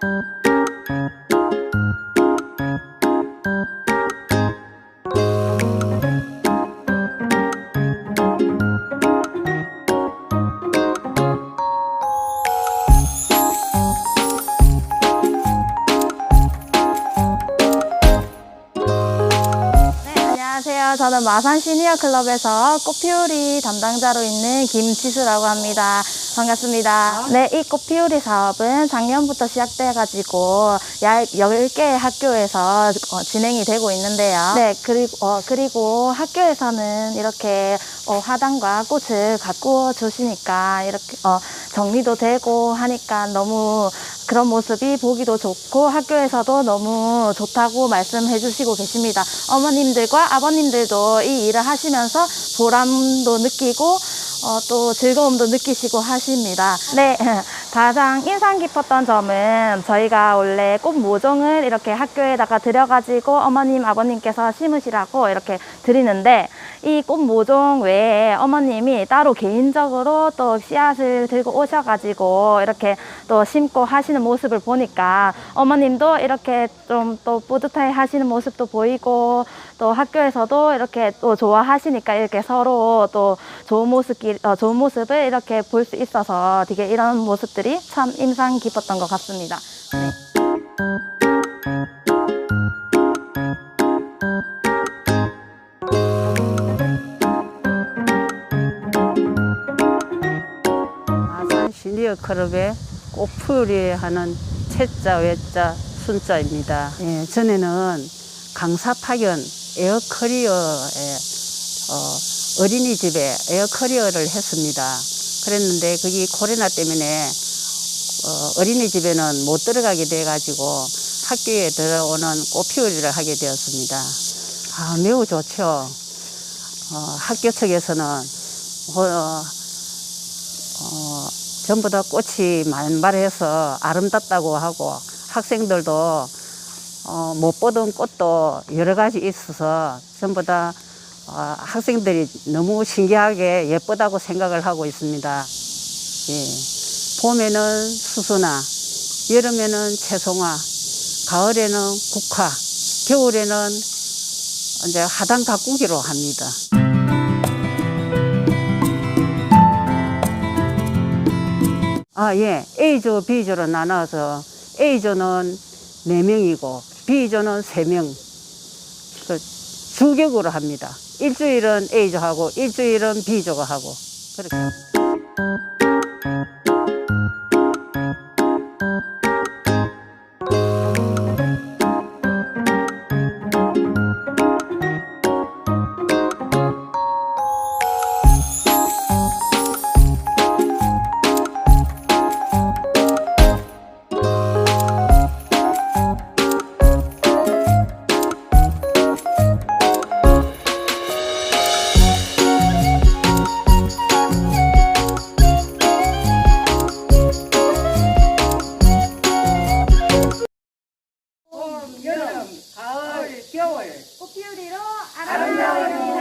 네, 안녕하세요. 저는 마산 시니어 클럽에서 꽃피우리 담당자로 있는 김지수라고 합니다. 반갑습니다. 네, 이 꽃피우리 사업은 작년부터 시작돼가지고 약 10개의 학교에서 어, 진행이 되고 있는데요. 네, 그리고, 어, 그리고 학교에서는 이렇게 어, 화단과 꽃을 가꾸어 주시니까 이렇게 어, 정리도 되고 하니까 너무 그런 모습이 보기도 좋고 학교에서도 너무 좋다고 말씀해 주시고 계십니다. 어머님들과 아버님들도 이 일을 하시면서 보람도 느끼고 어, 또 즐거움도 느끼시고 하십니다. 네. 가장 인상 깊었던 점은 저희가 원래 꽃 모종을 이렇게 학교에다가 들여가지고 어머님, 아버님께서 심으시라고 이렇게 드리는데 이 꽃 모종 외에 어머님이 따로 개인적으로 또 씨앗을 들고 오셔가지고 이렇게 또 심고 하시는 모습을 보니까 어머님도 이렇게 좀 또 뿌듯해 하시는 모습도 보이고 또 학교에서도 이렇게 또 좋아하시니까 이렇게 서로 또 좋은 모습, 어, 좋은 모습을 이렇게 볼 수 있어서 되게 이런 모습들이 참 인상 깊었던 것 같습니다. 클럽의 꽃풀이 하는 채자, 외자, 순자입니다. 예, 전에는 강사 파견 에어커리어에 어, 어린이집에 에어커리어를 했습니다. 그랬는데 거기 코로나 때문에 어, 어린이집에는 못 들어가게 돼가지고 학교에 들어오는 꽃피우리를 하게 되었습니다. 아, 매우 좋죠. 어, 학교 측에서는 어, 어, 전부 다 꽃이 만발해서 아름답다고 하고 학생들도 어, 못 보던 꽃도 여러 가지 있어서 전부 다 어, 학생들이 너무 신기하게 예쁘다고 생각을 하고 있습니다. 예. 봄에는 수수나, 여름에는 채송화, 가을에는 국화, 겨울에는 이제 하단 가꾸기로 합니다. 아, 예. A조, B조로 나눠서 A조는 네명이고 B조는 세명 그 주격으로 합니다. 일주일은 A조 하고 일주일은 B조가 하고 그렇게. 워집니다.